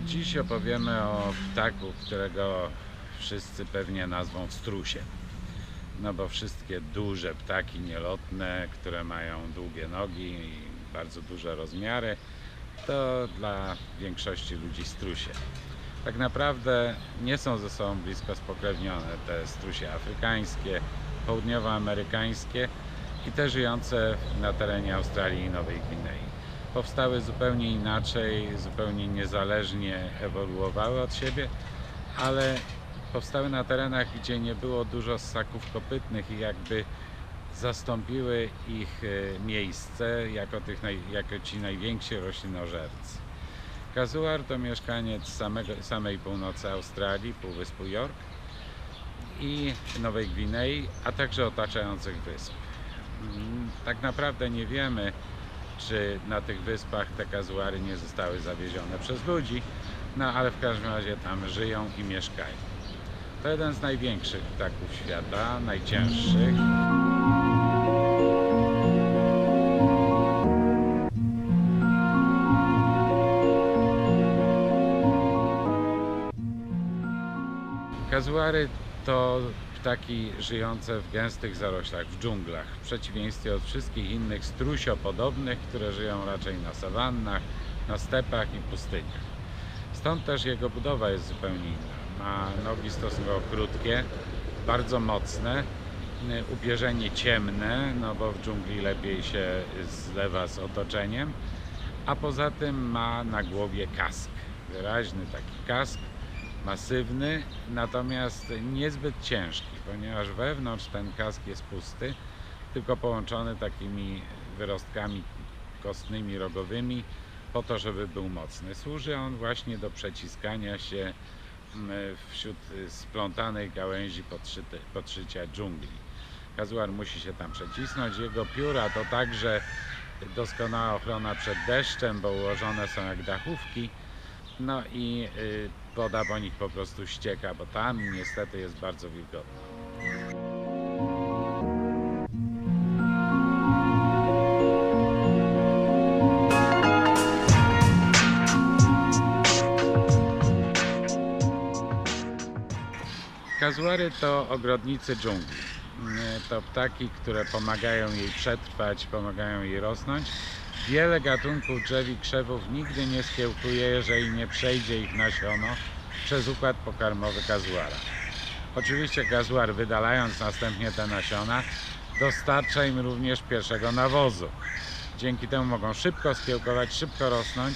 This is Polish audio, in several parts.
dziś opowiemy o ptaku, którego wszyscy pewnie nazwą strusiem. No bo wszystkie duże ptaki nielotne, które mają długie nogi i bardzo duże rozmiary, to dla większości ludzi strusie. Tak naprawdę nie są ze sobą blisko spokrewnione te strusie afrykańskie, południowoamerykańskie i te żyjące na terenie Australii i Nowej Gwinei. Powstały zupełnie inaczej, zupełnie niezależnie ewoluowały od siebie, ale powstały na terenach, gdzie nie było dużo ssaków kopytnych i jakby zastąpiły ich e, miejsce jako, tych naj, jako ci najwięksi roślinożercy. Kazuar to mieszkaniec samego, samej północy Australii, Półwyspu York i Nowej Gwinei, a także otaczających wysp. Mm, Tak naprawdę nie wiemy, czy na tych wyspach te kazuary nie zostały zawiezione przez ludzi, no ale w każdym razie tam żyją i mieszkają. To jeden z największych ptaków świata, najcięższych. Kazuary to ptaki żyjące w gęstych zaroślach, w dżunglach, w przeciwieństwie od wszystkich innych strusiopodobnych, które żyją raczej na sawannach, na stepach i pustyniach. Stąd też jego budowa jest zupełnie inna. Ma nogi stosunkowo krótkie, bardzo mocne, y, upierzenie ciemne, no bo w dżungli lepiej się zlewa z otoczeniem, a poza tym ma na głowie kask, wyraźny taki kask, masywny, natomiast niezbyt ciężki, ponieważ wewnątrz ten kask jest pusty, tylko połączony takimi wyrostkami kostnymi, rogowymi, po to, żeby był mocny. Służy on właśnie do przeciskania się mm, wśród splątanych gałęzi podszycia dżungli. Kazuar musi się tam przecisnąć. Jego pióra to także doskonała ochrona przed deszczem, bo ułożone są jak dachówki. No i y, woda po nich po prostu ścieka, bo tam niestety jest bardzo wilgotno. Kazuary to ogrodnicy dżungli. Y, To ptaki, które pomagają jej przetrwać, pomagają jej rosnąć. Wiele gatunków drzew i krzewów nigdy nie skiełkuje, jeżeli nie przejdzie ich nasiono przez układ pokarmowy kazuara. Oczywiście kazuar wydalając następnie te nasiona dostarcza im również pierwszego nawozu. Dzięki temu mogą szybko skiełkować, szybko rosnąć.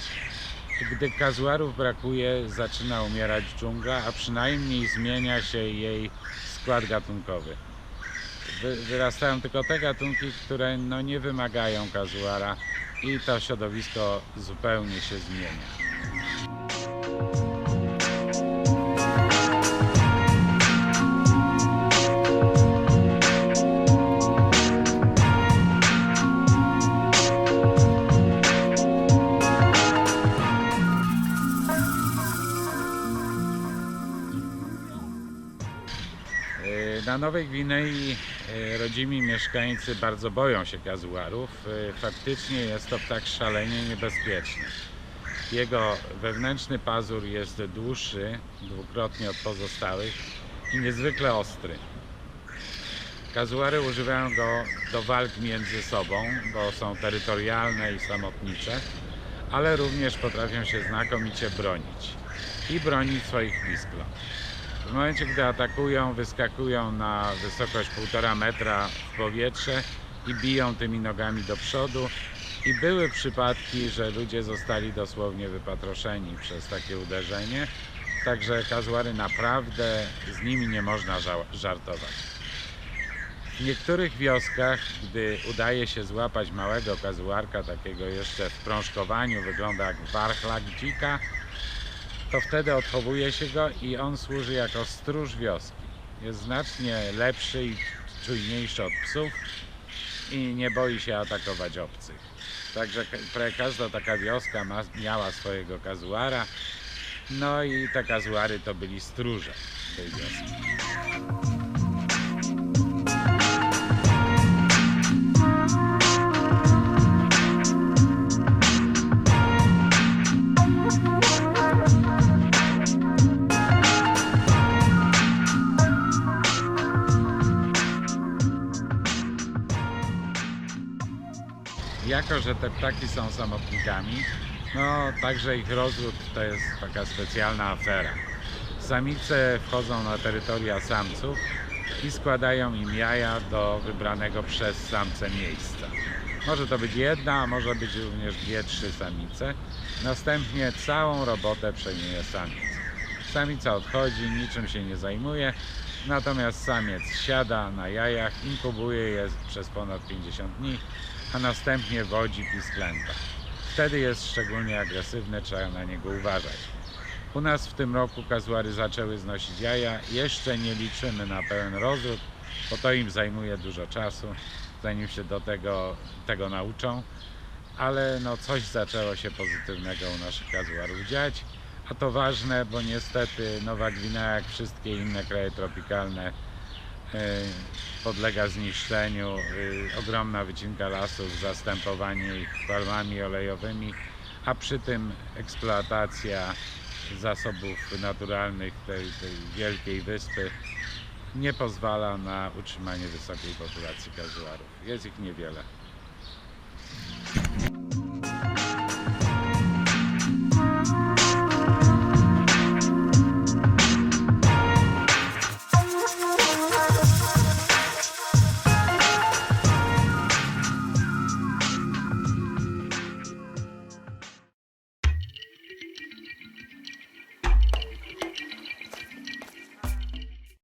Gdy kazuarów brakuje, zaczyna umierać dżungla, a przynajmniej zmienia się jej skład gatunkowy. Wy, wyrastają tylko te gatunki, które no, nie wymagają kazuara i to środowisko zupełnie się zmienia. Na Nowej Gwinei yy, rodzimi mieszkańcy bardzo boją się kazuarów. Yy, Faktycznie jest to ptak szalenie niebezpieczny. Jego wewnętrzny pazur jest dłuższy dwukrotnie od pozostałych i niezwykle ostry. Kazuary używają go do walk między sobą, bo są terytorialne i samotnicze, ale również potrafią się znakomicie bronić i bronić swoich piskląt. W momencie, gdy atakują, wyskakują na wysokość 1,5 metra w powietrze i biją tymi nogami do przodu. I były przypadki, że ludzie zostali dosłownie wypatroszeni przez takie uderzenie. Także kazuary naprawdę z nimi nie można ża- żartować. W niektórych wioskach, gdy udaje się złapać małego kazuarka, takiego jeszcze w prążkowaniu, wygląda jak warchlak dzika, to wtedy odchowuje się go i on służy jako stróż wioski. Jest znacznie lepszy i czujniejszy od psów i nie boi się atakować obcych. Także prawie każda taka wioska ma, miała swojego kazuara. No i te kazuary to byli stróże tej wioski. Jako że te ptaki są samotnikami, no także ich rozród to jest taka specjalna afera. Samice wchodzą na terytoria samców i składają im jaja do wybranego przez samce miejsca. Może to być jedna, a może być również dwie, trzy samice. Następnie całą robotę przejmuje samiec. Samica odchodzi, niczym się nie zajmuje, natomiast samiec siada na jajach, inkubuje je przez ponad 50 dni, a następnie wodzi pisklęta. Wtedy jest szczególnie agresywny, trzeba na niego uważać. U nas w tym roku kazuary zaczęły znosić jaja. Jeszcze nie liczymy na pełen rozród, bo to im zajmuje dużo czasu, zanim się do tego, tego nauczą. Ale no coś zaczęło się pozytywnego u naszych kazuarów dziać. A to ważne, bo niestety Nowa Gwinea, jak wszystkie inne kraje tropikalne, podlega zniszczeniu. y, Ogromna wycinka lasów, zastępowanie ich palmami olejowymi, a przy tym eksploatacja zasobów naturalnych tej, tej wielkiej wyspy nie pozwala na utrzymanie wysokiej populacji kazuarów. Jest ich niewiele.